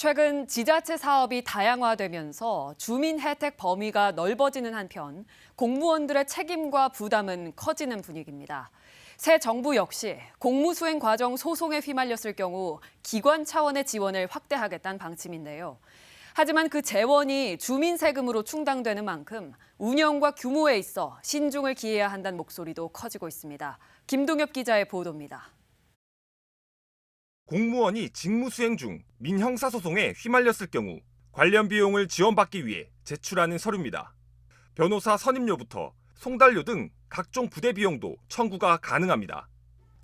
최근 지자체 사업이 다양화되면서 주민 혜택 범위가 넓어지는 한편 공무원들의 책임과 부담은 커지는 분위기입니다. 새 정부 역시 공무수행 과정 소송에 휘말렸을 경우 기관 차원의 지원을 확대하겠다는 방침인데요. 하지만 그 재원이 주민 세금으로 충당되는 만큼 운영과 규모에 있어 신중을 기해야 한다는 목소리도 커지고 있습니다. 김동엽 기자의 보도입니다. 공무원이 직무수행 중 민형사소송에 휘말렸을 경우 관련 비용을 지원받기 위해 제출하는 서류입니다. 변호사 선임료부터 송달료 등 각종 부대 비용도 청구가 가능합니다.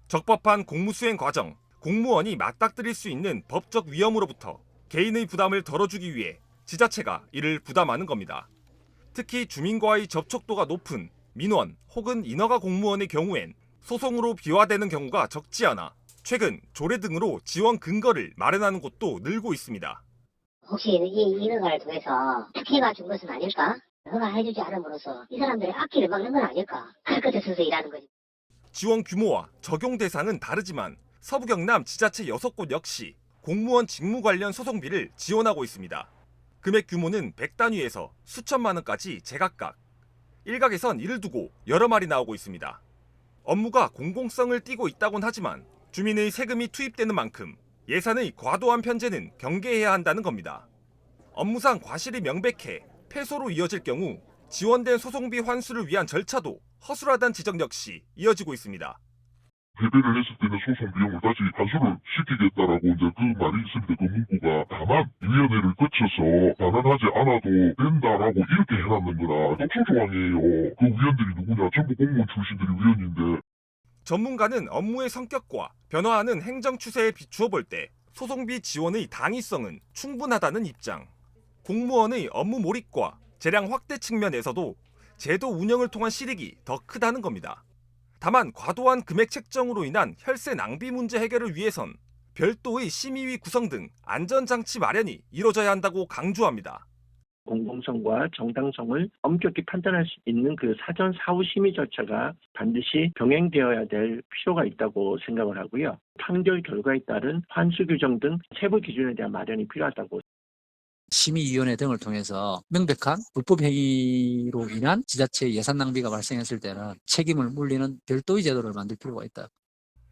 적법한 공무수행 과정, 공무원이 맞닥뜨릴 수 있는 법적 위험으로부터 개인의 부담을 덜어주기 위해 지자체가 이를 부담하는 겁니다. 특히 주민과의 접촉도가 높은 민원 혹은 인허가 공무원의 경우엔 소송으로 비화되는 경우가 적지 않아 최근 조례 등으로 지원 근거를 마련하는 곳도 늘고 있습니다. 혹시 이 인허가를 통해서 피해가 준 것은 아닐까? 허가해주지 않음으로써 이 사람들의 앞길을 막는 건 아닐까? 할 것에 서서 일하는 거지. 지원 규모와 적용 대상은 다르지만 서부 경남 지자체 6곳 역시 공무원 직무 관련 소송비를 지원하고 있습니다. 금액 규모는 100단위에서 수천만 원까지 제각각. 일각에선 이를 두고 여러 말이 나오고 있습니다. 업무가 공공성을 띠고 있다곤 하지만 주민의 세금이 투입되는 만큼 예산의 과도한 편제는 경계해야 한다는 겁니다. 업무상 과실이 명백해 패소로 이어질 경우 지원된 소송비 환수를 위한 절차도 허술하다는 지적 역시 이어지고 있습니다. 패배를 했을 때는 소송 비용을 다시 환수를 시키겠다라고 이제 그 말이 있습니다. 그 문구가 다만 위원회를 거쳐서 반환하지 않아도 된다라고 이렇게 해놨는 거라 독소 조항이에요. 그 위원들이 누구냐? 전부 공무원 출신들이 위원인데 전문가는 업무의 성격과 변화하는 행정 추세에 비추어 볼 때 소송비 지원의 당위성은 충분하다는 입장. 공무원의 업무 몰입과 재량 확대 측면에서도 제도 운영을 통한 실익이 더 크다는 겁니다. 다만 과도한 금액 책정으로 인한 혈세 낭비 문제 해결을 위해선 별도의 심의위 구성 등 안전장치 마련이 이뤄져야 한다고 강조합니다. 공공성과 정당성을 엄격히 판단할 수 있는 그 사전 사후 심의 절차가 반드시 병행되어야 될 필요가 있다고 생각을 하고요. 판결 결과에 따른 환수 규정 등 세부 기준에 대한 마련이 필요하다고 심의위원회 등을 통해서 명백한 불법 행위로 인한 지자체 예산 낭비가 발생했을 때는 책임을 물리는 별도의 제도를 만들 필요가 있다.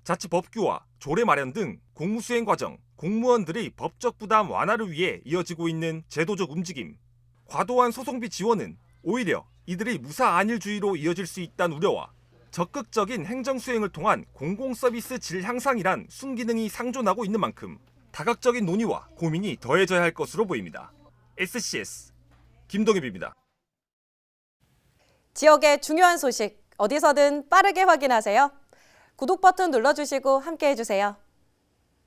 자치 법규와 조례 마련 등 공무수행 과정, 공무원들의 법적 부담 완화를 위해 이어지고 있는 제도적 움직임. 과도한 소송비 지원은 오히려 이들의 무사 안일주의로 이어질 수 있다는 우려와 적극적인 행정 수행을 통한 공공 서비스 질 향상이란 순기능이 상존하고 있는 만큼 다각적인 논의와 고민이 더해져야 할 것으로 보입니다. SCS 김동엽입니다. 지역의 중요한 소식 어디서든 빠르게 확인하세요. 구독 버튼 눌러주시고 함께 해주세요.